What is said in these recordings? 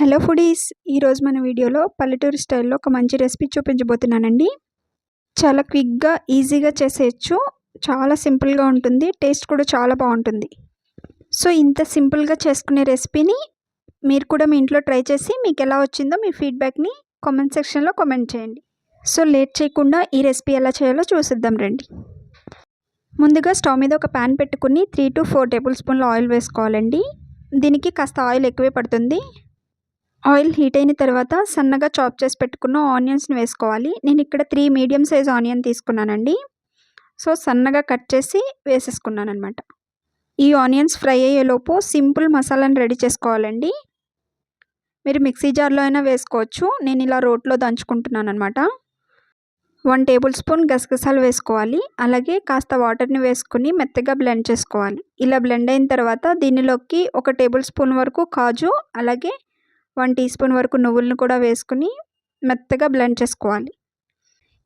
Hello foodies ఈరోజు మన వీడియోలో పల్లెటూరు స్టైల్లో ఒక మంచి రెసిపీ చూపించబోతున్నానండి. చాలా క్విక్గా ఈజీగా చేసేయచ్చు. చాలా సింపుల్గా ఉంటుంది. టేస్ట్ కూడా చాలా బాగుంటుంది. సో ఇంత సింపుల్గా చేసుకునే రెసిపీని మీరు కూడా మీ ఇంట్లో ట్రై చేసి మీకు ఎలా వచ్చిందో మీ ఫీడ్బ్యాక్ని కామెంట్ సెక్షన్లో కామెంట్ చేయండి. సో లేట్ చేయకుండా ఈ రెసిపీ ఎలా చేయాలో చూసిద్దాం రండి. ముందుగా స్టవ్ మీద ఒక ప్యాన్ పెట్టుకుని త్రీ టు ఫోర్ టేబుల్ స్పూన్ల ఆయిల్ వేసుకోవాలండి. దీనికి కాస్త ఆయిల్ ఎక్కువే పడుతుంది. ఆయిల్ హీట్ అయిన తర్వాత సన్నగా చాప్ చేసి పెట్టుకున్న ఆనియన్స్ని వేసుకోవాలి. నేను ఇక్కడ త్రీ మీడియం సైజ్ ఆనియన్ తీసుకున్నానండి. సో సన్నగా కట్ చేసి వేసేసుకున్నాను అనమాట ఈ ఆనియన్స్ ఫ్రై అయ్యేలోపు సింపుల్ మసాలాని రెడీ చేసుకోవాలండి. మీరు మిక్సీ జార్లో అయినా వేసుకోవచ్చు. నేను ఇలా రోట్లో దంచుకుంటున్నాను అనమాట వన్ టేబుల్ స్పూన్ గసగసాలు వేసుకోవాలి. అలాగే కాస్త వాటర్ని వేసుకుని మెత్తగా బ్లెండ్ చేసుకోవాలి. ఇలా బ్లెండ్ అయిన తర్వాత దీనిలోకి ఒక టేబుల్ స్పూన్ వరకు కాజు అలాగే వన్ టీ స్పూన్ వరకు నువ్వులను కూడా వేసుకుని మెత్తగా బ్లెండ్ చేసుకోవాలి.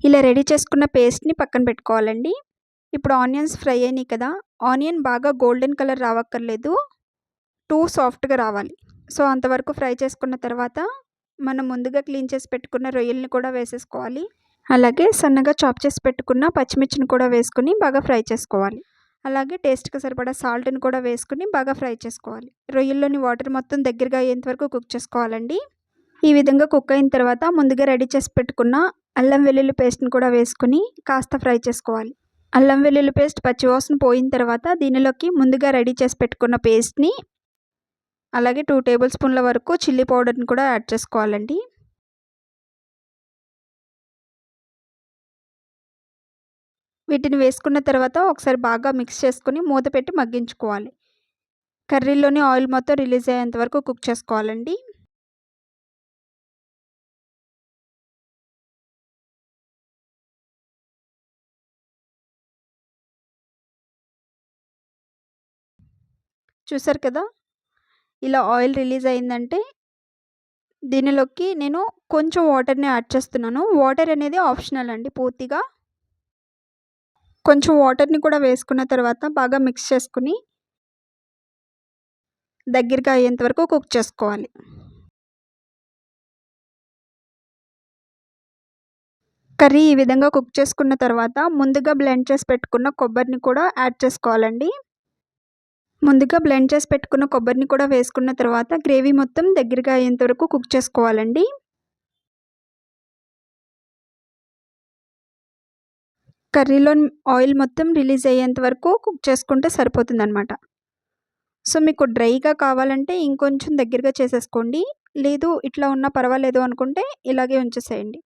ఇలా రెడీ చేసుకున్న పేస్ట్ని పక్కన పెట్టుకోవాలండి. ఇప్పుడు ఆనియన్స్ ఫ్రై అయినాయి కదా ఆనియన్ బాగా గోల్డెన్ కలర్ రావక్కర్లేదు. టూ సాఫ్ట్గా రావాలి. సో అంతవరకు ఫ్రై చేసుకున్న తర్వాత మనం ముందుగా క్లీన్ చేసి పెట్టుకున్న రొయ్యల్ని కూడా వేసేసుకోవాలి. అలాగే సన్నగా చాప్ చేసి పెట్టుకున్న పచ్చిమిర్చిని కూడా వేసుకుని బాగా ఫ్రై చేసుకోవాలి. అలాగే టేస్ట్కి సరిపడా సాల్ట్ని కూడా వేసుకుని బాగా ఫ్రై చేసుకోవాలి. రొయ్యల్లోని వాటర్ మొత్తం దగ్గరగా అయ్యేంత వరకు కుక్ చేసుకోవాలండి. ఈ విధంగా కుక్ అయిన తర్వాత ముందుగా రెడీ చేసి పెట్టుకున్న అల్లం వెల్లుల్లి పేస్ట్ని కూడా వేసుకుని కాస్త ఫ్రై చేసుకోవాలి. అల్లం వెల్లుల్లి పేస్ట్ పచ్చివాసన పోయిన తర్వాత దీనిలోకి ముందుగా రెడీ చేసి పెట్టుకున్న పేస్ట్ని అలాగే టూ టేబుల్ స్పూన్ల వరకు చిల్లీ పౌడర్ని కూడా యాడ్ చేసుకోవాలండి. వీటిని వేసుకున్న తర్వాత ఒకసారి బాగా మిక్స్ చేసుకుని మూత పెట్టి మగ్గించుకోవాలి. కర్రీలోని ఆయిల్ మొత్తం రిలీజ్ అయ్యేంత వరకు కుక్ చేసుకోవాలండి. చూసారు కదా? ఇలా ఆయిల్ రిలీజ్ అయిందంటే దీనిలోకి నేను కొంచెం వాటర్ని యాడ్ చేస్తున్నాను. వాటర్ అనేది ఆప్షనల్ అండి పూర్తిగా. కొంచెం వాటర్ని కూడా వేసుకున్న తర్వాత బాగా మిక్స్ చేసుకుని దగ్గరగా అయ్యేంత వరకు కుక్ చేసుకోవాలి. కర్రీ ఈ విధంగా కుక్ చేసుకున్న తర్వాత ముందుగా బ్లెండ్ చేసి పెట్టుకున్న కొబ్బరిని కూడా యాడ్ చేసుకోవాలండి. ముందుగా బ్లెండ్ చేసి పెట్టుకున్న కొబ్బరిని కూడా వేసుకున్న తర్వాత గ్రేవీ మొత్తం దగ్గరగా అయ్యేంత వరకు కుక్ చేసుకోవాలండి. కర్రీలో ఆయిల్ మొత్తం రిలీజ్ అయ్యేంత వరకు కుక్ చేసుకుంటే సరిపోతుందన్నమాట. సో మీకు డ్రైగా కావాలంటే ఇంకొంచెం దగ్గరగా చేసేసుకోండి. లేదు ఇట్లా ఉన్నా పర్వాలేదు అనుకుంటే ఇలాగే ఉంచేసేయండి.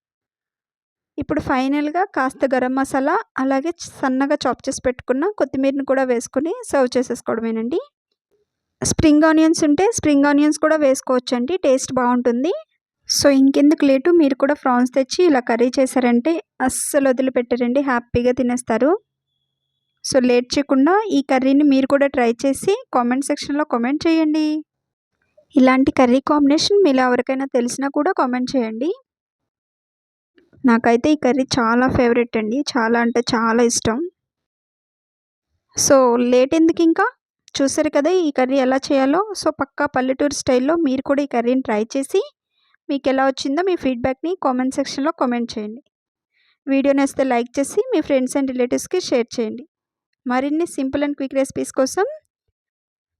ఇప్పుడు ఫైనల్గా కాస్త గరం మసాలా అలాగే సన్నగా చాప్ చేసి పెట్టుకున్న కొత్తిమీరని కూడా వేసుకుని సర్వ్ చేసేసుకోవడమేనండి. స్ప్రింగ్ ఆనియన్స్ ఉంటే స్ప్రింగ్ ఆనియన్స్ కూడా వేసుకోవచ్చండి. టేస్ట్ బాగుంటుంది. సో ఇంకెందుకు లేటు? మీరు కూడా ఫ్రాన్స్ తెచ్చి ఇలా కర్రీ చేశారంటే అస్సలు వదిలిపెట్టారండి. హ్యాపీగా తినేస్తారు. సో లేట్ చేయకుండా ఈ కర్రీని మీరు కూడా ట్రై చేసి కామెంట్ సెక్షన్లో కామెంట్ చేయండి. ఇలాంటి కర్రీ కాంబినేషన్ మీరు ఎవరికైనా తెలిసినా కూడా కామెంట్ చేయండి. నాకైతే ఈ కర్రీ చాలా ఫేవరెట్ అండి. చాలా అంటే చాలా ఇష్టం. సో లేట్ ఎందుకు ఇంకా? చూసారు కదా ఈ కర్రీ ఎలా చేయాలో? సో పక్కా పల్లెటూరు స్టైల్లో మీరు కూడా ఈ కర్రీని ట్రై చేసి మీకు ఎలా వచ్చిందో మీ ఫీడ్బ్యాక్ని కామెంట్ సెక్షన్లో కామెంట్ చేయండి. వీడియో నేస్తే లైక్ చేసి మీ ఫ్రెండ్స్ అండ్ రిలేటివ్స్కి షేర్ చేయండి. మరిన్ని సింపుల్ అండ్ క్విక్ రెసిపీస్ కోసం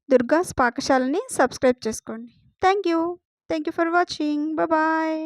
దుర్గాస్ పాకశాలని సబ్స్క్రైబ్ చేసుకోండి. Thank you thank you for watching. Bye.